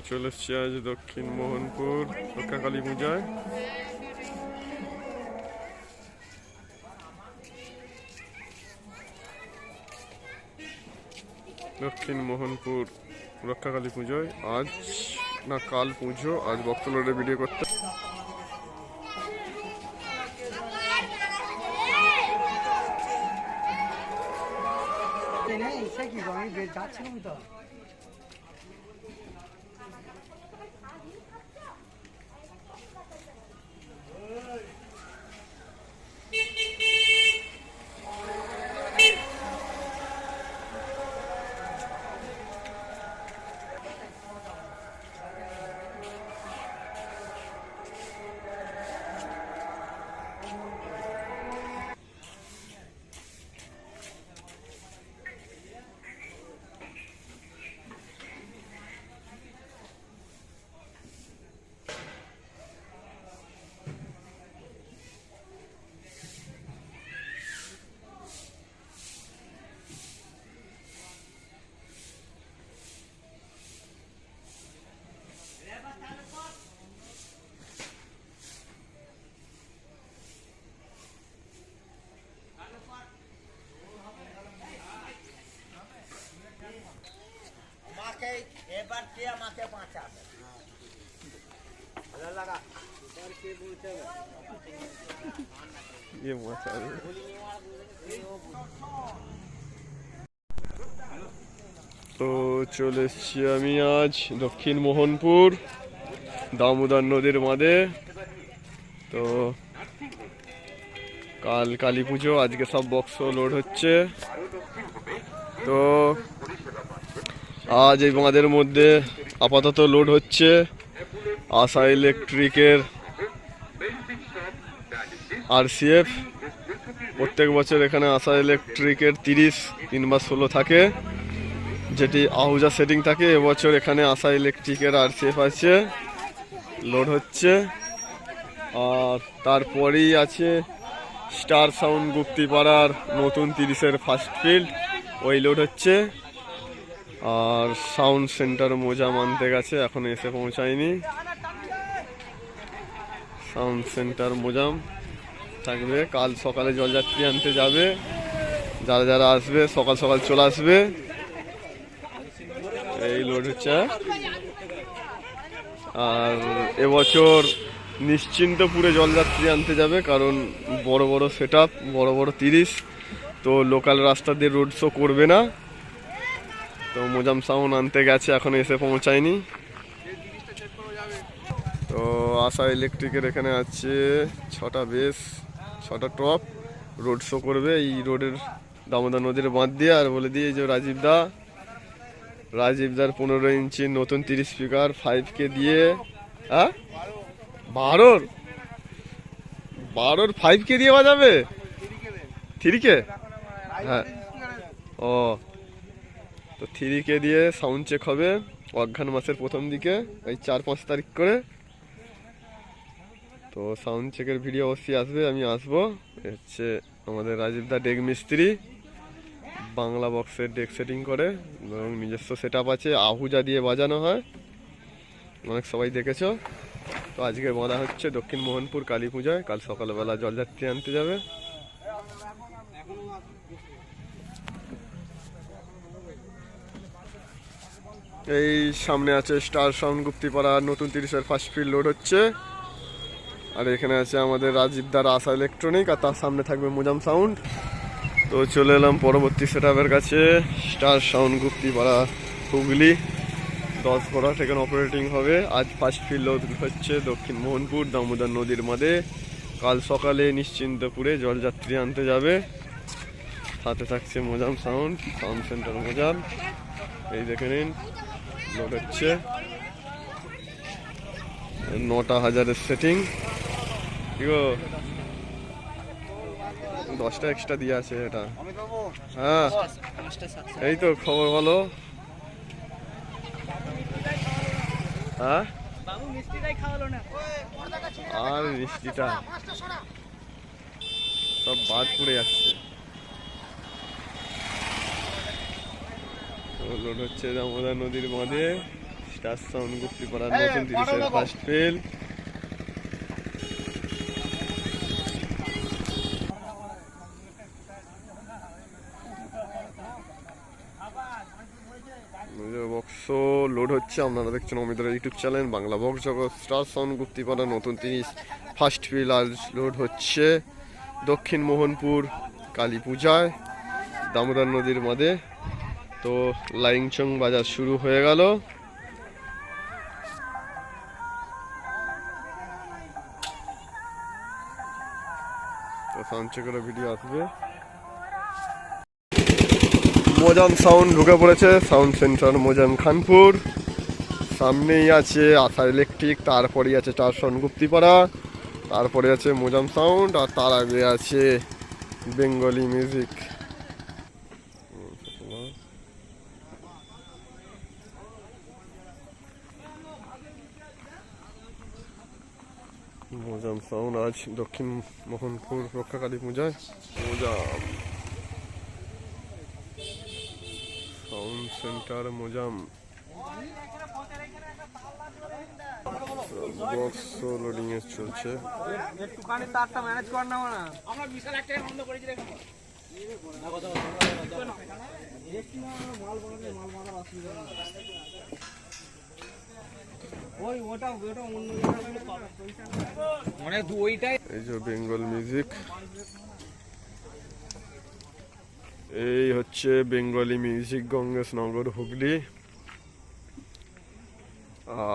চলে এসছি আজ দক্ষিণ মোহনপুর রক্ষাকালী পূজায় দক্ষিণ মোহনপুর রক্ষাকালী পুজোয় আজ না কাল পুজো আজ বক্তলোডে ভিডিও করতে যাচ্ছিলাম তো বাঁচাবে। তো চলে এসছি আমি আজ দক্ষিণ মোহনপুর, দামোদর নদীর মাঝে। তো কাল কালী পুজো, আজকে সব বক্স লোড হচ্ছে। তো আজ এই বাঁধের মধ্যে আপাতত লোড হচ্ছে আশা ইলেকট্রিকের আর আরসিএফ প্রত্যেক বছর এখানে আশা ইলেকট্রিকের তিরিশ কিংবা ষোলো থাকে। যেটি আহুজা সেটিং থাকে, এবছর এখানে আশা ইলেকট্রিকের আর আরসিএফ আছে। লোড হচ্ছে। আর তারপরেই আছে স্টার সাউন্ড গুপ্তিপাড়ার নতুন তিরিশের ফার্স্ট ফিল্ড ওই লোড হচ্ছে। আর সাউন্ড সেন্টার মোজা মানতে গেছে, এখন এসে পৌঁছায়নি। সাউন্ড সেন্টার মোজাম থাকবে, কাল সকালে জলযাত্রী আনতে যাবে। যারা যারা আসবে, সকাল সকাল চলে আসবে। এই লোড হচ্ছে। আর এবছর নিশ্চিন্তপুরে জলযাত্রী আনতে যাবে, কারণ বড় বড় সেট বড় বড় তিরিশ, তো লোকাল রাস্তা দিয়ে রোড শো করবে না। তো মোজাম সাউন্ড আনতে গেছে, এখন এসে পৌঁছায়নি। তো আশা ইলেকট্রিকের এখানে আছে ছটা বেস, ছটা টপ, রোড শো করবে। এই রোডের দামোদর নদীর বাঁধ দিয়ে, আর বলে দিয়ে যে রাজীব দা। রাজীব দার পনেরো ইঞ্চি নতুন তিরিশ স্পিকার ফাইভ কে দিয়ে। হ্যাঁ? বারোর? বারোর ফাইভ কে দিয়ে বাজাবে? থ্রি কে হ্যাঁ। ও। তো থ্রি কে দিয়ে সাউন্ড চেক হবে অজ্ঞান মাসের প্রথম দিকে এই চার পাঁচ তারিখ করে। তো সাউন্ড চেকের ভিডিও অবশ্যই আসবে, আমি আসব। হচ্ছে আমাদের রাজীব দা ডেক মিস্ত্রি। বাংলা বক্সের ডেক সেটিং করে, এবং নিজস্ব সেট আছে, আহুজা দিয়ে বাজানো হয়। অনেক সবাই দেখেছ। তো আজকে বাঁধা হচ্ছে দক্ষিণ মোহনপুর কালী পূজায়, কাল সকালবেলা জলযাত্রী আনতে যাবে। এই সামনে আছে স্টার সাউন্ড গুপ্তিপাড়া, নতুন তিরিশের ফার্স্ট ফিল্ড লোড হচ্ছে। আর এখানে আছে আমাদের রাজীব দার আশা ইলেকট্রনিক আর তার সামনে থাকবে মোজাম সাউন্ড তো চলে এলাম পরবর্তী সেট কাছে, স্টার সাউন্ড গুপ্তিপাড়া, হুগলি। দশ ঘোড়া সেখানে অপারেটিং হবে। আজ ফার্স্ট ফিল্ড লোড হচ্ছে দক্ষিণ মোহনপুর, দামোদর নদীর মাঝে। কাল সকালে নিশ্চিন্তপুরে জলযাত্রী আনতে যাবে। সাথে থাকছে Mozam sound sound centre Mozam. এই দেখে নিন। হচ্ছে। নটা হাজারের সেটিং কি গো? দশটা এক্সট্রা দিয়ে আছে এটা। হ্যাঁ। এই তো খবর বলো হ্যাঁ? আর মিষ্টিটা। সব বাদ পড়ে যাচ্ছে। লোড হচ্ছে দামোদর নদীর বাঁধে স্টার সাউন্ড গুপ্তিপাড়ার নতুন তিরিশের ফার্স্ট ফেল বক্স লোড হচ্ছে। আপনারা দেখছেন অমিতার YouTube channel Bangla box Jagat star sound Guptipara নতুন তিরিশ ফার্স্ট ফিল আজ লোড হচ্ছে। দক্ষিণ মোহনপুর কালী পূজায় দামোদর নদীর মাঝে তো লাইংচং বাজার শুরু হয়ে গেল। তো সাউন্ড ভিডিও আসবে। মোজাম সাউন্ড ঢুকে পড়েছে সাউন্ড সেন্টার মোজাম খানপুর। সামনেই আছে আশা ইলেকট্রিক তারপরেই আছে চার গুপ্তিপাড়া। তারপরে আছে মোজাম সাউন্ড আর তার আগে আছে বেঙ্গলি মিউজিক সাউন্ড আজ দক্ষিণ মোহনপুর রক্ষাকালী পূজায়। Mozam sound centre Mozam. Box loading এ চলছে। একটুখানি তারটা ম্যানেজ কর না না আমরা বিশাল একটা বন্ধ করেছি দেখো। ওই ওটা ওটা অন্য মানে ওইটাই এই বেঙ্গল মিউজিক। এই হচ্ছে বেঙ্গলি মিউজিক গঙ্গেশনগর হুগলি।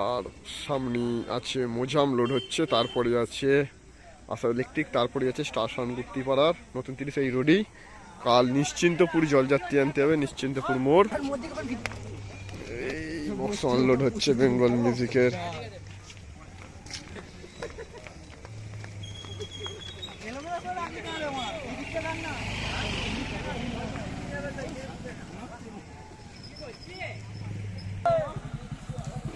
আর সামনে আছে মোজাম লোড হচ্ছে, তারপরে আছে, আশা ইলেকট্রিক, তারপরে আছে স্টার গুপ্তিপাড়ার, নতুন তিরিশ এই রোডই। কাল নিশ্চিন্তপুর জলযাত্রী আনতে হবে, নিশ্চিন্তপুর মোড়। বক্স অনলোড হচ্ছে বেঙ্গল মিউজিকের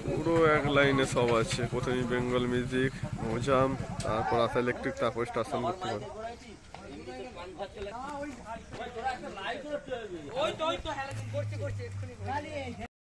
পুরো এক লাইনে সব আছে। প্রথমে বেঙ্গল মিউজিক মোজাম তারপর আশা ইলেকট্রিক তারপর স্টেশন করতে পারে। ওই তো ওই তো হ্যালো করছে করছে এক্ষুনি